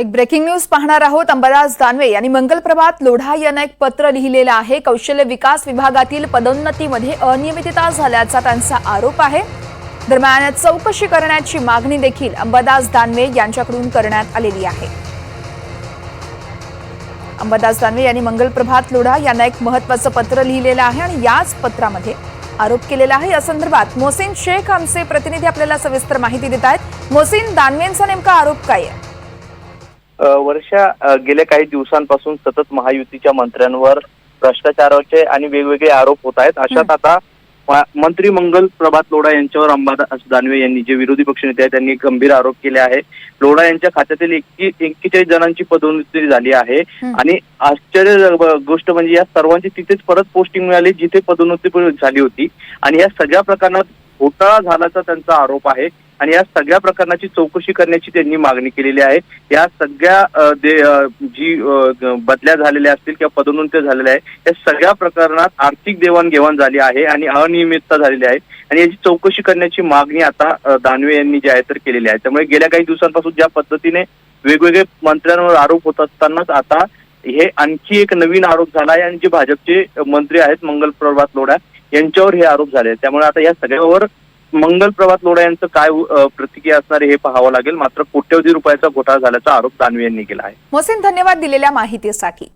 एक breaking news पाहणार आहोत. अंबादास दानवे यांनी मंगलप्रभात लोढा यांना एक पत्र लिहिलेलं आहे. कौशल्य विकास विभागातील पदोन्नतीमध्ये अनियमितता झाल्याचा त्यांचा आरोप आहे. दरम्यान चौकशी करण्याची मागणी देखील अंबादास दानवे यांच्याकडून करण्यात आलेली आहे. अंबादास दानवे यांनी मंगलप्रभात लोढा यांना एक महत्वाचं पत्र लिहिलेलं आहे आणि याच पत्रामध्ये आरोप केलेला आहे. या संदर्भात मोहसिन शेख आमचे प्रतिनिधी आपल्याला सविस्तर माहिती देत आहेत. मोहसिन दानवेंचा नेमका आरोप काय आहे? वर्षा गेल्या काही दिवसांपासून सतत महायुतीच्या मंत्र्यांवर भ्रष्टाचाराचे आणि वेगवेगळे आरोप होत आहेत. अशात आता मंत्री मंगल प्रभात लोढा यांच्यावर अंबादास दानवे यांनी जे विरोधी पक्षनेते आहेत त्यांनी गंभीर आरोप केले आहे. लोढा यांच्या खात्यातील एक्की एक्केचाळीस जणांची पदोन्नती झाली आहे. आणि आश्चर्य गोष्ट म्हणजे या सर्वांची तिथेच परत पोस्टिंग मिळाली जिथे पदोन्नती झाली होती. आणि या सगळ्या प्रकरणात घोटाळा झाल्याचा त्यांचा आरोप आहे. आणि या सगळ्या प्रकरणाची चौकशी करण्याची त्यांनी मागणी केलेली आहे. या सगळ्या जी बदल्या झालेल्या असतील किंवा पदोन्नत्या झालेल्या आहे या सगळ्या प्रकरणात आर्थिक देवाणघेवाण झाली आहे आणि अनियमितता झालेली आहे. आणि याची चौकशी करण्याची मागणी आता दानवे यांनी जी आहे तर केलेली आहे. त्यामुळे गेल्या काही दिवसांपासून ज्या पद्धतीने वेगवेगळे मंत्र्यांवर आरोप होत असतानाच आता हे आणखी एक नवीन आरोप झाला आहे आणि जे भाजपचे मंत्री आहेत मंगल प्रभात लोढा यांच्यावर हे आरोप झाले. त्यामुळे आता या सगळ्यावर मंगल प्रभात लोढा यांचं काय प्रतिक्रिया असणार हे पाहावं लागेल. मात्र कोट्यवधी रुपयाचा घोटाळा झाल्याचा आरोप दानवे यांनी केला आहे. मोहसिन धन्यवाद दिलेल्या माहितीसाठी.